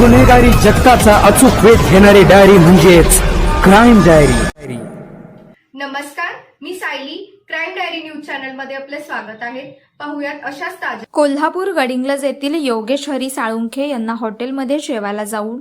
गुन्हेगारी जगताचा अचूक वेध घेणारी डायरी म्हणजेच क्राईम डायरी नमस्कार मी सायली. क्राईम डायरी न्यूज चॅनलमध्ये आपले स्वागत आहे. पाहुयात अशाच ताज्या कोल्हापूर गडिंग्लज येथील योगेश हरी साळुंखे यांना हॉटेलमध्ये जेवायला जाऊन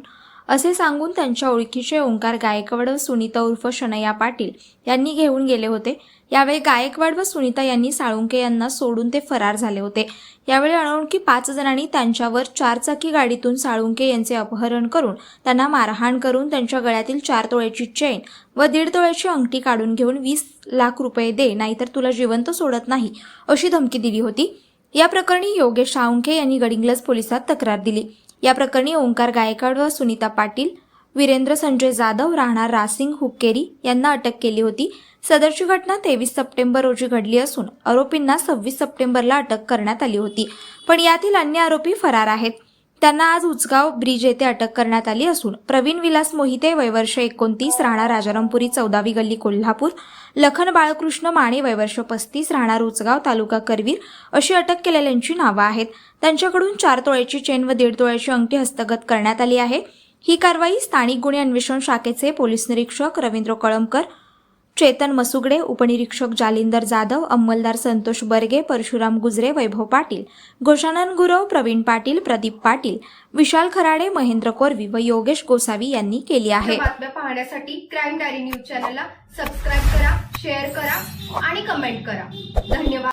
असे सांगून त्यांच्या ओळखीचे ओंकार गायकवाड व सुनीता उर्फ शनया पाटील यांनी घेऊन गेले होते. यावेळी गायकवाड व सुनीता यांनी साळुंखे यांना सोडून ते फरार झाले होते. यावेळी अनोळखी पाच जणांनी त्यांच्यावर चारचाकी गाडीतून साळुंके यांचे अपहरण करून त्यांना मारहाण करून त्यांच्या गळ्यातील चार तोळ्याची चेन व दीड तोळ्याची अंगठी काढून घेऊन वीस लाख रुपये दे नाहीतर तुला जिवंत सोडत नाही अशी धमकी दिली होती. या प्रकरणी योगेश साळुंखे यांनी गडिंग्लज पोलिसात तक्रार दिली. या प्रकरणी ओंकार गायकवाड व सुनीता पाटील वीरेंद्र संजय जाधव राहणार रासिंग हुक्केरी यांना अटक केली होती. सदरची घटना तेवीस सप्टेंबर रोजी घडली असून आरोपींना सव्वीस सप्टेंबरला अटक करण्यात आली होती. पण यातील अन्य आरोपी फरार आहेत. त्यांना आज उचगाव ब्रिज येथे अटक करण्यात आली असून प्रवीण विलास मोहिते वयवर्ष एकोणतीस राहणार राजारामपुरी चौदावी गल्ली कोल्हापूर लखन बाळकृष्ण माने वयवर्ष पस्तीस राहणार उचगाव तालुका करवीर अशी अटक केलेल्यांची नावं आहेत. त्यांच्याकडून चार तोळ्याची चेन व दीड तोळ्याची अंगठी हस्तगत करण्यात आली आहे. ही कारवाई स्थानिक गुन्हे अन्वेषण शाखेचे पोलीस निरीक्षक रवींद्र कळमकर चेतन मसुगडे उपनिरीक्षक जालिंदर जाधव अंमलदार संतोष बर्गे परशुराम गुजरे वैभव पाटील गोशानन गुरव प्रवीण पाटील प्रदीप पाटील विशाल खराडे महेंद्र कोरवी व योगेश गोसावी यांनी केली आहे. बातम्या पाहण्यासाठी क्राईम डायरी न्यूज चॅनलला सबस्क्राईब करा शेअर करा आणि कमेंट करा. धन्यवाद.